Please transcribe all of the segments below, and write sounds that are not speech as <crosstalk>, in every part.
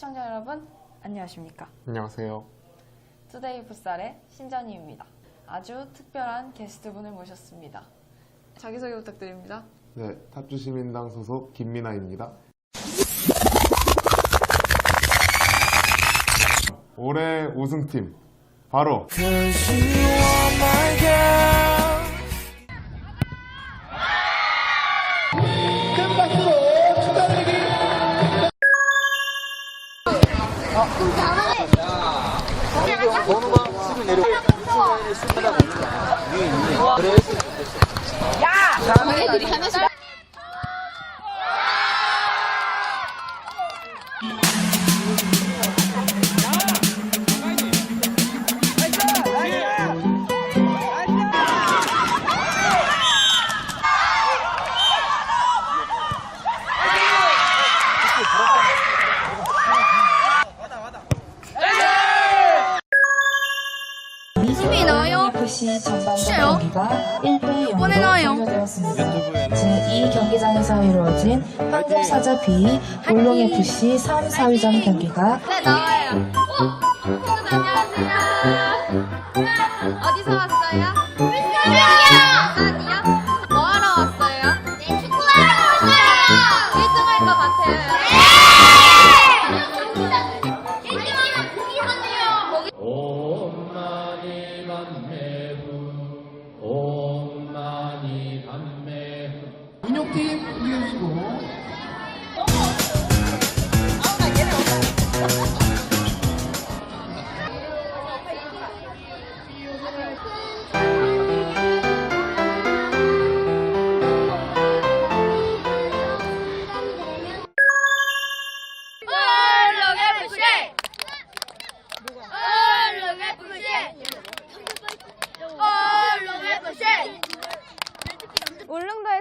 시청자 여러분, 안녕하십니까? 안녕하세요. 투데이 풋살의 신전희입니다. 아주 특별한 게스트분을 모셨습니다. 자기소개 부탁드립니다. 네, 탑주시민당 소속 김민아입니다. 올해 우승팀 바로 뭐 애들이 하나씩. 수빈아 9시 전반부 경기가 1대 0으로 종료되었습니다. 제2경기장에서 이루어진 황금사자 B, 울릉FC 3, 4위전 경기가 네, 나와요. 어? 친구들 안녕하세요. 네, 어디서 왔어요?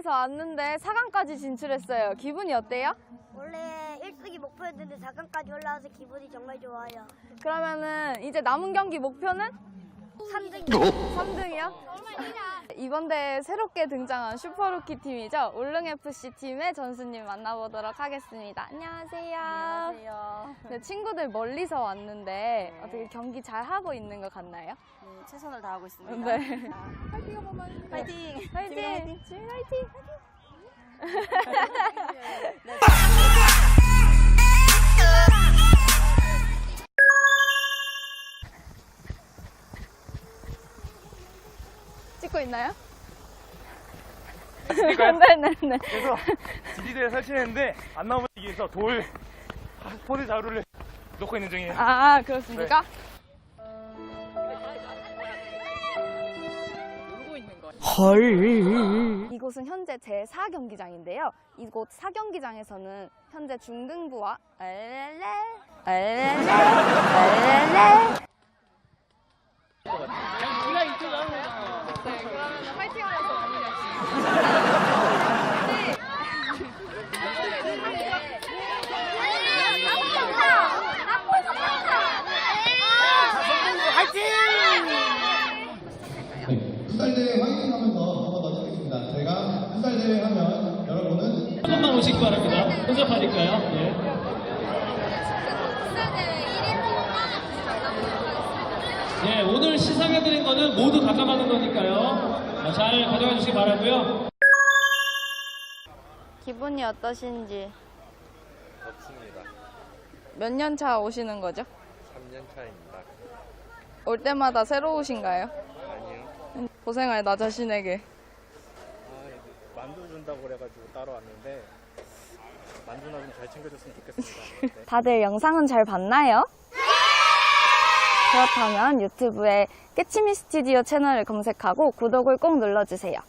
울릉도에서 왔는데 4강까지 진출했어요. 기분이 어때요? 원래 1승이 목표였는데 4강까지 올라와서 기분이 정말 좋아요. 그러면은 이제 남은 경기 목표는 3등 3등이요? 이번 대회 새롭게 등장한 슈퍼루키 팀이죠. 울릉FC 팀의 전수님 만나보도록 하겠습니다. 안녕하세요. 네, 친구들 멀리서 왔는데 어떻게 경기 잘 하고 있는 것 같나요? 네, 최선을 다하고 있습니다. 네. 파이팅! 화이팅! 지민 화이팅! 찍고 있나요? 네네네. 그래서 지지대를 설치했는데 안 나오기 위해서 돌 포즈 자루를 놓고 있는 중이에요. 아 그렇습니까? 이곳은 현재 제 4경기장인데요. 이곳 4경기장에서는 현재 중등부와 엘렐레 엘렐레 엘렐레 네, 그러면 파이팅 하면서 마무리합시다. 풋살대회 화이팅 하면서 한번 더 찍겠습니다. 제가 풋살대회 하면 오시기 바랍니다. 혼잡하니까요. 예. 예, 오늘 시상해드린 거는 모두 가져가는 거니까요. 어, 잘 가져가 주시기 바라고요. 기분이 어떠신지 좋습니다. 몇 년 차 오시는 거죠? 3년 차입니다. 올 때마다 새로우신가요? 아니요. 고생할 나 자신에게 아, 만두 준다고 그래가지고 따로 왔는데 만두나 좀 잘 챙겨줬으면 좋겠습니다. 네. <laughs> 다들 영상은 잘 봤나요? 그렇다면 유튜브에 깨치미 스튜디오 채널을 검색하고 구독을 꼭 눌러주세요.